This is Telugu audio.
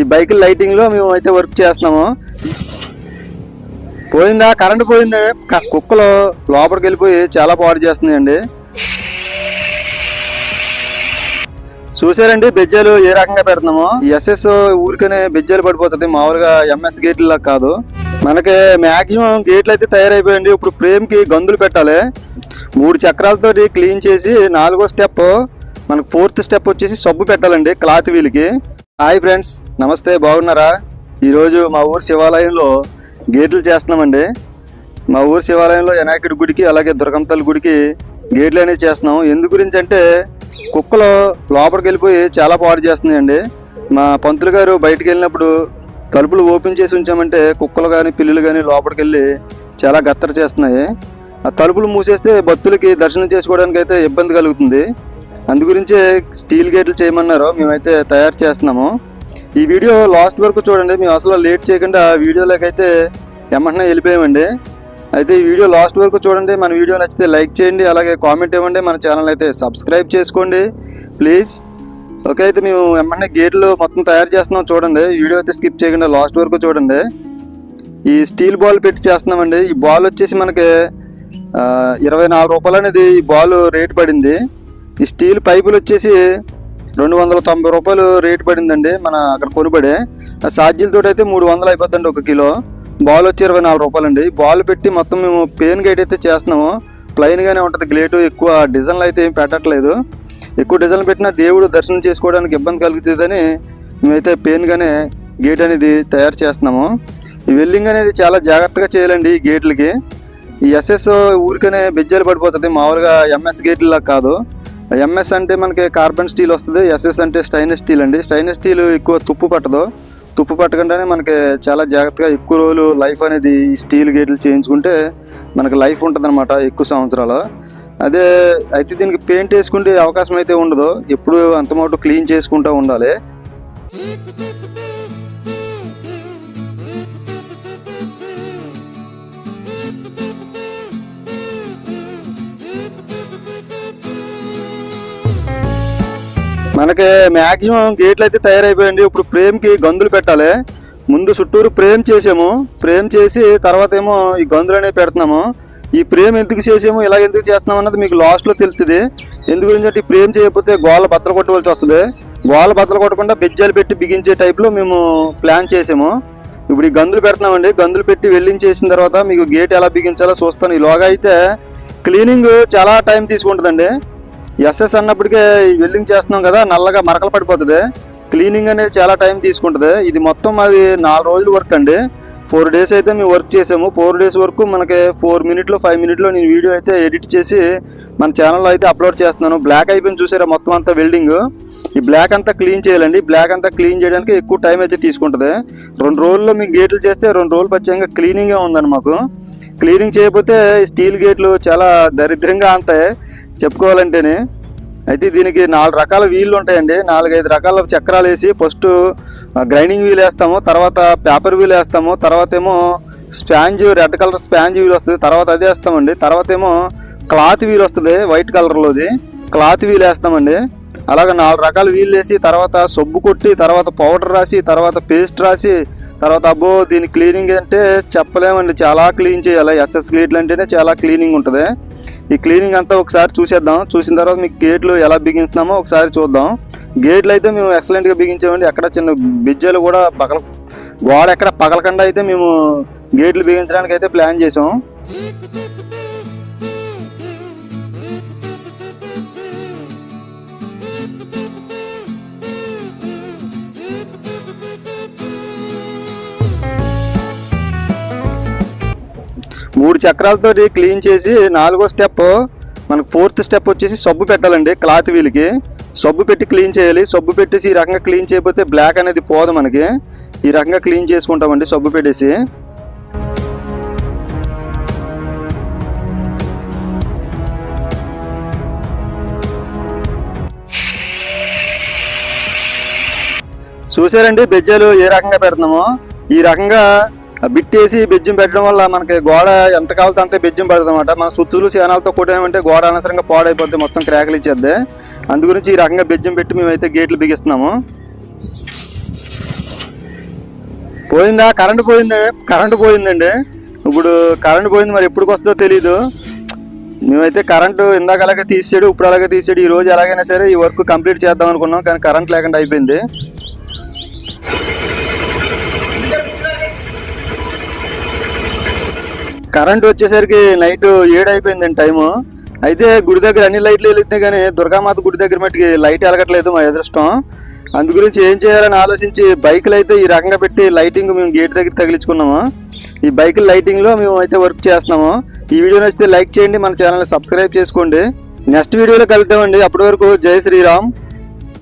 ఈ బైక్ లైటింగ్లో మేము అయితే వర్క్ చేస్తున్నాము. పోయిందా? కరెంట్ పోయింది? కుక్కలు లోపలికి వెళ్ళిపోయి చాలా పాడు చేస్తున్నాయండి. చూసారండి బెజ్జాలు ఏ రకంగా పెడుతున్నాము? ఎస్ఎస్ ఊరికనే బెజ్జాలు పడిపోతుంది. మామూలుగా ఎంఎస్ గేట్ల కాదు. మనకి మాక్సిమం గేట్లు అయితే తయారైపోయండి. ఇప్పుడు ఫ్రేమ్కి గందులు పెట్టాలి. మూడు చక్రాలతోటి క్లీన్ చేసి నాలుగో స్టెప్ మనకు ఫోర్త్ స్టెప్ వచ్చేసి సబ్బు పెట్టాలండి. క్లాత్ వీల్కి. హాయ్ ఫ్రెండ్స్ నమస్తే బాగున్నారా? ఈరోజు మా ఊరు శివాలయంలో గేట్లు చేస్తున్నామండి. మా ఊరు శివాలయంలో వినాయకుడి గుడికి అలాగే దుర్గంతల గుడికి గేట్లు అనేవి చేస్తున్నాం. ఎందు గురించి అంటే కుక్కలు లోపలికి వెళ్ళిపోయి చాలా పాడు చేస్తున్నాయండి. మా పంతులు గారు బయటికి వెళ్ళినప్పుడు తలుపులు ఓపెన్ చేసి ఉంచామంటే కుక్కలు కానీ పిల్లులు కానీ లోపలికి వెళ్ళి చాలా గత్తర చేస్తున్నాయి. ఆ తలుపులు మూసేస్తే భక్తులకి దర్శనం చేసుకోవడానికి అయితే ఇబ్బంది కలుగుతుంది. అందు గురించే స్టీల్ గేట్లు చేయమన్నారు మేమైతే తయారు చేస్తున్నాము. ఈ వీడియో లాస్ట్ వరకు చూడండి మేము అసలు లేట్ చేయకుండా వీడియోలోకి అయితే ఎమ్మటనే వెళ్ళిపోయామండి. అయితే ఈ వీడియో లాస్ట్ వరకు చూడండి మన వీడియో నచ్చితే లైక్ చేయండి అలాగే కామెంట్ ఇవ్వండి మన ఛానల్ అయితే సబ్స్క్రైబ్ చేసుకోండి ప్లీజ్ ఓకే అయితే మేము వెంటనే గేట్లు మొత్తం తయారు చేస్తున్నాం చూడండి వీడియో అయితే స్కిప్ చేయకుండా లాస్ట్ వరకు చూడండి. ఈ స్టీల్ బాల్ పెట్టి చేస్తున్నామండి ఈ బాల్ వచ్చేసి మనకి ఇరవై నాలుగు రూపాయలు అనేది ఈ బాల్ రేట్ పడింది. ఈ స్టీల్ పైపులు వచ్చేసి రెండు వందల తొంభై రూపాయలు రేటు పడిందండి మన అక్కడ కొనుబడి. ఆ ఛార్జీలతో అయితే మూడు వందలు అయిపోద్దండి ఒక కిలో. బాల్ వచ్చి ఇరవై నాలుగు రూపాయలండి. బాల్ పెట్టి మొత్తం మేము పెయిన్ గైట్ అయితే చేస్తున్నాము. ప్లెయిన్గానే ఉంటుంది గ్లేటు ఎక్కువ డిజైన్లు అయితే ఏం పెట్టట్లేదు. ఎక్కువ డిజైన్లు పెట్టినా దేవుడు దర్శనం చేసుకోవడానికి ఇబ్బంది కలుగుతుందని మేమైతే పెయిన్గానే గేట్ అనేది తయారు చేస్తున్నాము. ఈ వెల్డింగ్ అనేది చాలా జాగ్రత్తగా చేయాలండి ఈ గేట్లకి. ఈ ఎస్ఎస్ ఊరికనే బెజ్జాలు పడిపోతుంది మామూలుగా ఎంఎస్ గేట్లా కాదు. ఎంఎస్ అంటే మనకి కార్బన్ స్టీల్ వస్తుంది ఎస్ఎస్ అంటే స్టైనస్ స్టీల్ అండి. స్టైనస్ స్టీల్ ఎక్కువ తుప్పు పట్టదు. తుప్పు పట్టకుండానే మనకి చాలా జాగ్రత్తగా ఎక్కువ రోజులు లైఫ్ అనేది ఈ స్టీల్ గేట్లు చేయించుకుంటే మనకి లైఫ్ ఉంటుంది ఎక్కువ సంవత్సరాలు. అదే అయితే దీనికి పెయింట్ వేసుకుంటే అవకాశం అయితే ఉండదు. ఎప్పుడు అంతమోటు క్లీన్ చేసుకుంటూ ఉండాలి. మనకి మాక్సిమం గేట్లు అయితే తయారైపోయండి ఇప్పుడు ప్రేమ్కి గందులు పెట్టాలి. ముందు చుట్టూరు ఫ్రేమ్ చేసాము. ఫ్రేమ్ చేసి తర్వాత ఏమో ఈ గందులు అనేవి పెడుతున్నాము. ఈ ప్రేమ్ ఎందుకు చేసాము ఇలా ఎందుకు చేస్తున్నాం అన్నది మీకు లాస్ట్లో తెలుస్తుంది. ఎందుకు గురించి అంటే ఈ ప్రేమ్ చేయకపోతే గోళ్ళ బద్దలు కొట్టవలసి వస్తుంది. గోళ్ళ బద్దలు కొట్టకుండా బెజ్జాలు పెట్టి బిగించే టైప్లో మేము ప్లాన్ చేసాము. ఇప్పుడు ఈ గందులు పెడుతున్నామండి. గందులు పెట్టి వెళ్ళించేసిన తర్వాత మీకు గేట్ ఎలా బిగించాలో చూస్తాను. ఈ అయితే క్లీనింగ్ చాలా టైం తీసుకుంటుందండి. ఎస్ఎస్ అన్నప్పటికే వెల్డింగ్ చేస్తున్నాం కదా నల్లగా మరకలు పడిపోతుంది. క్లీనింగ్ అనేది చాలా టైం తీసుకుంటుంది. ఇది మొత్తం అది నాలుగు రోజులు వర్క్ అండి. ఫోర్ డేస్ అయితే మేము వర్క్ చేసాము. ఫోర్ డేస్ వరకు మనకి ఫోర్ మినిట్లో ఫైవ్ మినిట్లో నేను వీడియో అయితే ఎడిట్ చేసి మన ఛానల్లో అయితే అప్లోడ్ చేస్తున్నాను. బ్లాక్ అయిపోయింది చూసారా మొత్తం అంతా వెల్డింగ్ ఈ బ్లాక్ అంతా క్లీన్ చేయాలండి. బ్లాక్ అంతా క్లీన్ చేయడానికి ఎక్కువ టైం అయితే తీసుకుంటుంది. రెండు రోజుల్లో మీకు గేట్లు చేస్తే రెండు రోజులు పచ్చంగా క్లీనింగే ఉందండి మాకు. క్లీనింగ్ చేయకపోతే స్టీల్ గేట్లు చాలా దరిద్రంగా అంతాయి. చెప్పుకోవాలంటేనే అయితే దీనికి నాలుగు రకాల వీళ్ళు ఉంటాయండి. నాలుగైదు రకాల చక్రాలు వేసి ఫస్ట్ గ్రైండింగ్ వీల్ వేస్తాము తర్వాత పేపర్ వీల్ వేస్తాము తర్వాత ఏమో sponge red colour sponge wheel వస్తుంది తర్వాత అది వేస్తామండి. తర్వాత ఏమో క్లాత్ వీల్ వస్తుంది వైట్ కలర్లోది క్లాత్ వీల్ వేస్తామండి. అలాగే నాలుగు రకాల వీళ్ళు వేసి తర్వాత సబ్బు కొట్టి తర్వాత పౌడర్ రాసి తర్వాత పేస్ట్ రాసి తర్వాత అబ్బో దీని క్లీనింగ్ అంటే చెప్పలేమండి. చాలా క్లీన్ చేయాలి. ఎస్ఎస్ గేట్లు అంటేనే చాలా క్లీనింగ్ ఉంటుంది. ఈ క్లీనింగ్ అంతా ఒకసారి చూసేద్దాం. చూసిన తర్వాత మీకు గేట్లు ఎలా బిగించున్నామో ఒకసారి చూద్దాం. గేట్లు అయితే మేము ఎక్సలెంట్గా బిగించామండి. ఎక్కడ చిన్న బిజ్జలు కూడా పగల గోడ ఎక్కడ పగలకుండా అయితే మేము గేట్లు బిగించడానికి అయితే ప్లాన్ చేసాం. మూడు చక్రాలతోటి క్లీన్ చేసి నాలుగో స్టెప్ మనకు ఫోర్త్ స్టెప్ వచ్చేసి సబ్బు పెట్టాలండి క్లాత్ వీల్కి. సబ్బు పెట్టి క్లీన్ చేయాలి. సబ్బు పెట్టేసి ఈ రకంగా క్లీన్ చేయకపోతే బ్లాక్ అనేది పోదు మనకి. ఈ రకంగా క్లీన్ చేసుకుంటామండి సబ్బు పెట్టేసి. చూసారండి బెజ్జాలు ఏ రకంగా పెడుతున్నామో? ఈ రకంగా బిట్టేసి బెజ్జం పెట్టడం వల్ల మనకి గోడ ఎంత కావాలితే అంతే బెజ్జం పడుతుంది అనమాట మన సుత్తులు సేనాలతో కొట్టామంటే గోడ అనవసరంగా పాడైపోద్ది మొత్తం క్రాకలు ఇచ్చేద్ది. అందు గురించి ఈ రకంగా బెజ్జం పెట్టి మేమైతే గేట్లు బిగిస్తున్నాము. పోయిందా? కరెంటు పోయింది? కరెంటు పోయిందండి. ఇప్పుడు కరెంటు పోయింది మరి ఎప్పుడు వస్తుందో తెలీదు. మేమైతే కరెంటు ఇందాక అలాగే తీసాడు ఇప్పుడు అలాగే తీసాడు ఈ రోజు ఎలాగైనా సరే ఈ వర్క్ కంప్లీట్ చేద్దాం అనుకున్నాం కానీ కరెంట్ లేకుండా అయిపోయింది. కరెంట్ వచ్చేసరికి నైట్ ఏడు అయిపోయిందండి టైము. అయితే గుడి దగ్గర అన్ని లైట్లు వెలుగుతున్నాయి కానీ దుర్గామాత గుడి దగ్గర మట్టికి లైట్ వెలగట్లేదు మా ఎదురుష్టం అందు గురించి ఏం చేయాలని ఆలోచించి బైకులు అయితే ఈ రకంగా పెట్టి లైటింగ్ మేము గేట్ దగ్గర తగిలించుకున్నాము. ఈ బైక్ లైటింగ్లో మేము అయితే వర్క్ చేస్తున్నాము. ఈ వీడియో నచ్చితే లైక్ చేయండి మన ఛానల్ని సబ్స్క్రైబ్ చేసుకోండి. నెక్స్ట్ వీడియోలో కలుద్దామండి. అప్పటి వరకు జై శ్రీరామ్.